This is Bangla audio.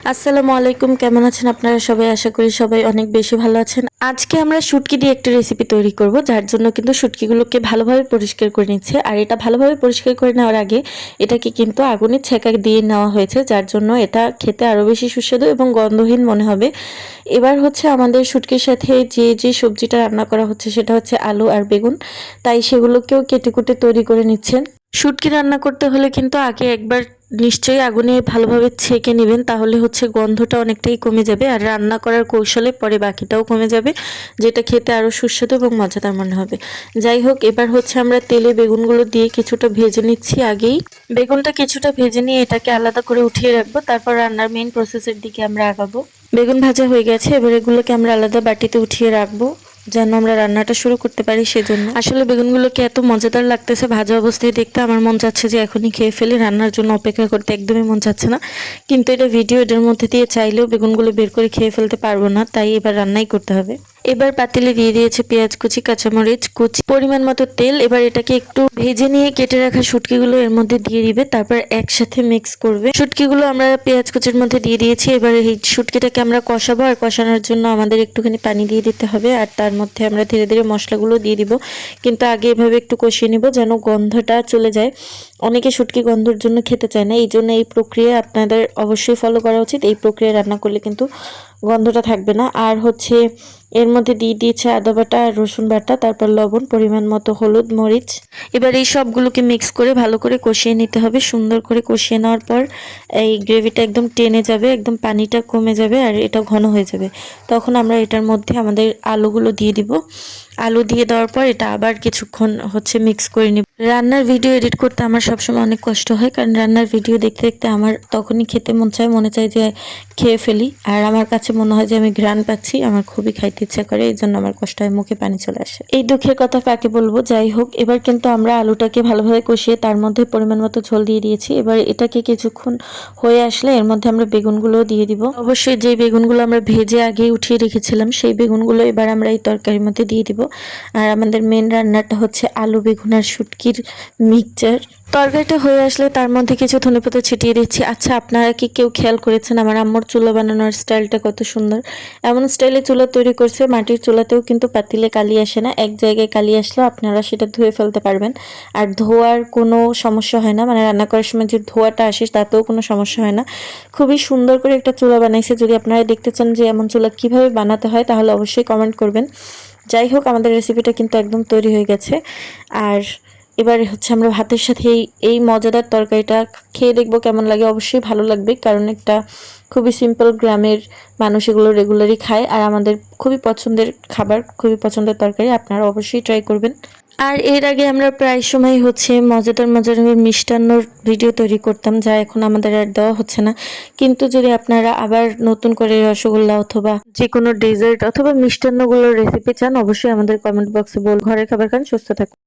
আসসালামু আলাইকুম, কেমন আছেন আপনারা সবাই? আশা করি সবাই অনেক বেশি ভালো আছেন। আজকে আমরা শুটকি দিয়ে একটা রেসিপি তৈরি করব, যার জন্য কিন্তু শুটকিগুলোকে ভালোভাবে পরিষ্কার করে নিচ্ছে। আর এটা ভালোভাবে পরিষ্কার করে নেওয়ার আগে এটাকে কিন্তু আগুনের ছেঁকা দিয়ে নেওয়া হয়েছে, যার জন্য এটা খেতে আরও বেশি সুস্বাদু এবং গন্ধহীন মনে হবে। এবার হচ্ছে আমাদের শুটকির সাথে যে যে সবজিটা রান্না করা হচ্ছে, সেটা হচ্ছে আলু আর বেগুন। তাই সেগুলোকেও কেটে কুটে তৈরি করে নিচ্ছেন। শুটকি রান্না করতে হলে কিন্তু আগে একবার নিশ্চয়ই আগুনে ভালোভাবে ছেঁকে নেবেন, তাহলে হচ্ছে গন্ধটা অনেকটাই কমে যাবে। আর রান্না করার কৌশলে পরে বাকিটাও কমে যাবে, যেটা খেতে আরও সুস্বাদু এবং মজাদার মনে হবে। যাই হোক, এবার হচ্ছে আমরা তেলে বেগুনগুলো দিয়ে কিছুটা ভেজে নিচ্ছি আগেই। বেগুনটা কিছুটা ভেজে নিয়ে এটাকে আলাদা করে উঠিয়ে রাখব, তারপর রান্নার মেইন প্রসেসের দিকে আমরা আগাবো। বেগুন ভাজা হয়ে গেছে, এবার এগুলোকে আমরা আলাদা বাটিতে উঠিয়ে রাখব। যেন আমরা রান্নাটা শুরু করতে পারি সেজন্য। আসলে বেগুনগুলোকে এত মজাদার লাগতেছে ভাজা অবস্থায় দেখতে, আমার মন চাচ্ছে যে এখনই খেয়ে ফেলি, রান্নার জন্য অপেক্ষা করতে একদমই মন চাচ্ছে না। কিন্তু এটা ভিডিও এটার মধ্যে দিয়ে চাইলেও বেগুনগুলো বের করে খেয়ে ফেলতে পারব না, তাই এবার রান্নাই করতে হবে। এবার পাতিলে দিয়ে দিয়েছে পেঁয়াজ কুচি, কাঁচামরিচ কুচি। পরিমাণ মতো তেল, এবার এটাকে একটু ভেজে নিয়ে কেটে রাখা শুটকিগুলো এর মধ্যে দিয়ে দিবে, তারপর একসাথে মিক্স করবে। শুটকিগুলো আমরা পেঁয়াজ কুচির মধ্যে দিয়ে দিয়েছি, এবার এই শুটকিটাকে আমরা কষাবো, আর কষানোর জন্য আমাদের একটুখানি পানি দিয়ে দিতে হবে, আর তার মধ্যে আমরা ধীরে ধীরে মশলাগুলো দিয়ে দিব। কিন্তু আগে এভাবে একটু কষিয়ে নিব যেন গন্ধটা চলে যায়। অনেকে শুটকি গন্ধর জন্য খেতে চায় না এই জন্য এই প্রক্রিয়া আপনাদের অবশ্যই ফলো করা উচিত। এই প্রক্রিয়া রান্না করলে কিন্তু গন্ধটা থাকবে না। আর হচ্ছে এর মধ্যে দিয়ে দিয়েছে আদা বাটা আর রসুন বাটা, তারপর লবণ, পরিমাণ মতো হলুদ, মরিচ। এবার এই সবগুলোকে মিক্স করে ভালো করে কষিয়ে নিতে হবে। সুন্দর করে কষিয়ে নেওয়ার পর এই গ্রেভিটা একদম টেনে যাবে, একদম পানিটা কমে যাবে আর এটা ঘন হয়ে যাবে। তখন আমরা এটার মধ্যে আমাদের আলুগুলো দিয়ে দিব। আলু দিয়ে দেওয়ার পর এটা আবার কিছুক্ষণ হচ্ছে মিক্স করে নিব। রান্নার ভিডিও এডিট করতে আমার সবসময় অনেক কষ্ট হয়, কারণ রান্নার ভিডিও দেখতে দেখতে আমার তখনই খেতে মন চায়, মনে চায় যে খেয়ে ফেলি। আর আমার কাছে মনে হয় যে আমি ঘ্রাণ পাচ্ছি, আমার খুবই খাইতে ইচ্ছা করে, এই জন্য আমার কষ্ট হয়, মুখে পানি চলে আসে। এই দুঃখের কথা কাকে বলব? যাই হোক, এবার কিন্তু আমরা আলুটাকে ভালোভাবে কষিয়ে তার মধ্যে পরিমাণ মতো ঝোল দিয়ে দিয়েছি। এবার এটাকে কিছুক্ষণ হয়ে আসলে এর মধ্যে আমরা বেগুনগুলো দিয়ে দিব। অবশ্যই যে বেগুনগুলো আমরা ভেজে আগে উঠিয়ে রেখেছিলাম, সেই বেগুনগুলো এবার আমরা এই তরকারির মধ্যে দিয়ে দিব। আর আমাদের মেন রান্নাটা হচ্ছে আলু বেগুন আর শুটকির মিক্সচার তরকারিটা হয়ে আসলে তার মধ্যে কিছু ধনেপাতা ছিটিয়ে দিচ্ছি। আচ্ছা আপনারা কি কেউ খেয়াল করেছেন আমার আম্মুর চুলা বানানোর স্টাইলটা কত সুন্দর? এমন স্টাইলে চুলা তৈরি করছে, মাটির চুলাতেও কিন্তু পাতিলে কালি আসে না। এক জায়গায় কালি আসলেও আপনারা সেটা ধুয়ে ফেলতে পারবেন। আর ধোয়ার কোনো সমস্যা হয় না মানে রান্না করার সময় যে ধোয়াটা আসে তাতেও কোনো সমস্যা হয় না। খুবই সুন্দর করে একটা চুলা বানাইছে। যদি আপনারা দেখতে চান যে এমন চুলা কীভাবে বানাতে হয়, তাহলে অবশ্যই কমেন্ট করবেন। যাই হোক, আমাদের রেসিপিটা কিন্তু একদম তৈরি হয়ে গেছে। আর এবার হচ্ছে আমরা ভাতের সাথে এই এই মজাদার তরকারিটা খেয়ে দেখব কেমন লাগে। অবশ্যই ভালো লাগবে, কারণ একটা খুবই সিম্পল গ্রামের মানুষ এগুলো রেগুলারই খায়, আর আমাদের খুবই পছন্দের খাবার, খুবই পছন্দের তরকারি, আপনারা অবশ্যই ট্রাই করবেন। আর এর আগে আমরা প্রায় সময় হচ্ছে মজাদার মজাদার মিষ্টান্নর ভিডিও তৈরি করতাম, যা এখন আমাদের আর দেওয়া হচ্ছে না। কিন্তু যদি আপনারা আবার নতুন করে রসগোল্লা অথবা যে কোনো ডেজার্ট অথবা মিষ্টান্নগুলোর রেসিপি চান, অবশ্যই আমাদের কমেন্ট বক্সে বল, ঘরের খাবার খান, সুস্থ থাকুন।